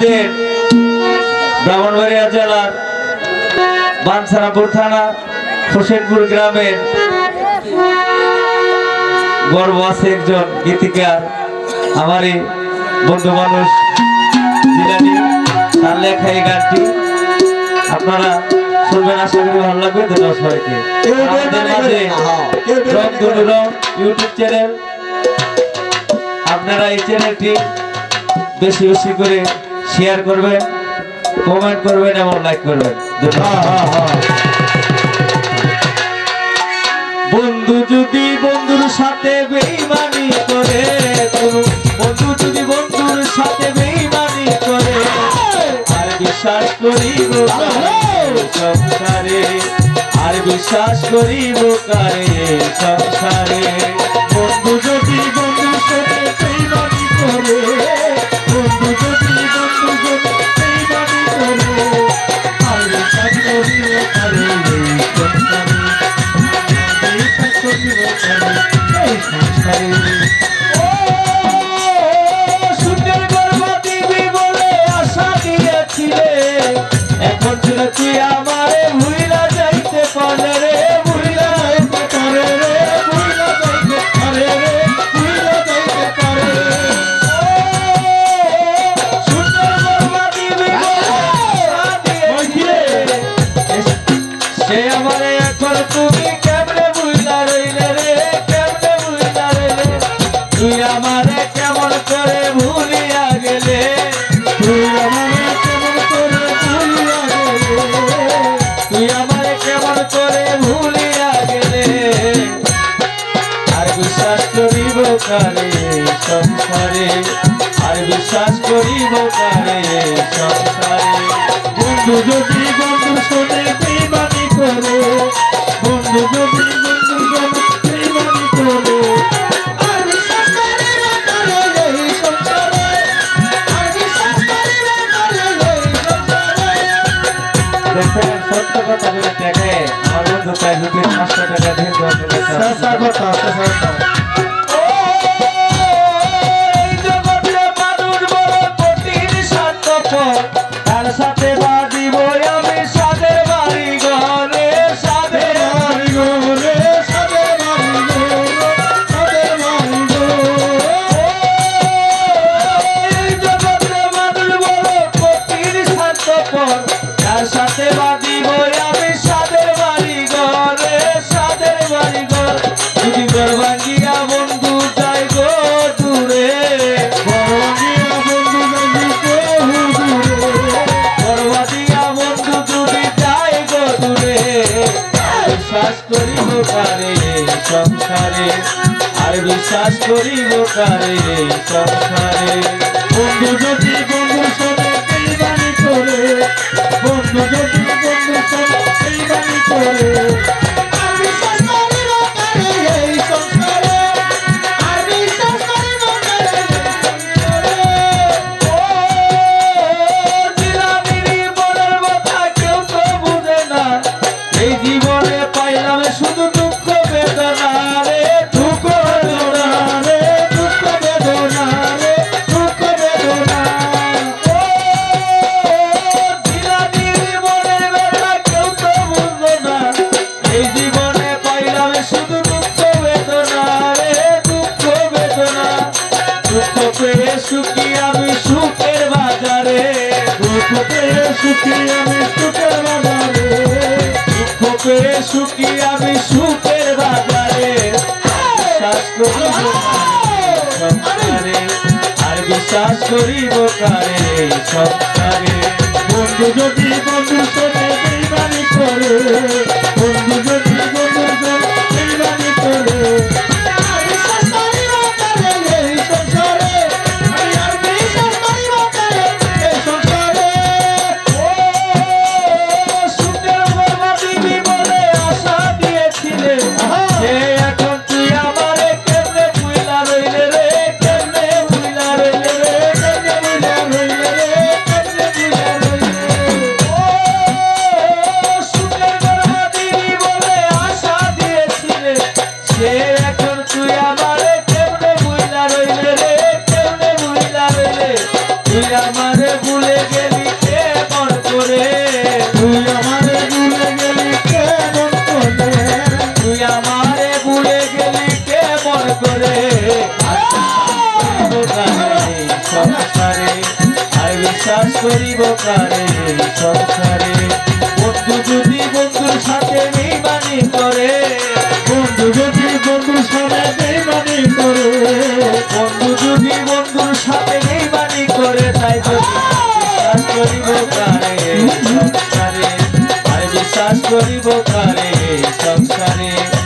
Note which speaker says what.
Speaker 1: আমাদের ব্রাহ্মণবাড়িয়া জেলার বানসারাপুর থানা হোসেনপুর গ্রামের গর্ব আছে একজন গীতিকার আমারই বন্ধু মানুষ জিলানি তার লেখা এই গানটি আপনারা শুনবেন আশা করি ভালো লাগবে। ধন্যবাদ সবাইকে। মাঝে ইউটিউব চ্যানেল। আপনারা এই চ্যানেলটি বেশি বেশি করে শেয়ার করবেন কমেন্ট করবেন এবং লাইক করবেন। বন্ধু যদি বন্ধুর সাথে বেইমানি করে বন্ধু যদি বন্ধুর সাথে বেইমানি করে আর বিশ্বাস করিব কারে সংসারে আর বিশ্বাস করিব কারে সংসারে। করিব বিশ্বাস করিব কারে সংসারে। বন্ধু যদি বন্ধু শোনে বেইমানি করে। বন্ধু যদি বন্ধু শোনে বেইমানি করে। সত্য কথা বলে দেখে আমার বন্ধু তাই যদি পাঁচশো টাকা দিয়ে
Speaker 2: চেষ্টা করতে
Speaker 1: স্বার্থপর। তার সাথে বিশ্বাস করিব কারে সংসারে বন্ধু যদি বন্ধু শোনে বেইমানি করে, বন্ধু যদি বন্ধু শোনে বেইমানি করে। আর বিশ্বাস করিব সুখী আমি সুখের বাজারে। দুঃখ পেয়ে সুখী আমি সুখের বাজারে। দুঃখ পেয়ে সুখী আমি সুখের বাজারে। আর বিশ্বাস করিব কারে? সংসারে বন্ধু যদি বন্ধু করে, বন্ধু যদি বন্ধু করে বিশ্বাস করিব কারে, সংসারে। বন্ধু যদি বন্ধুর সাথে বেইমানি করে,
Speaker 2: বন্ধু যদি বন্ধুর সাথে বেইমানি করে,
Speaker 1: বন্ধু যদি বন্ধুর সাথে বেইমানি করে, তাই যদি বিশ্বাস করিব কারে, সংসারে। আর বিশ্বাস করিব কারে, সংসারে।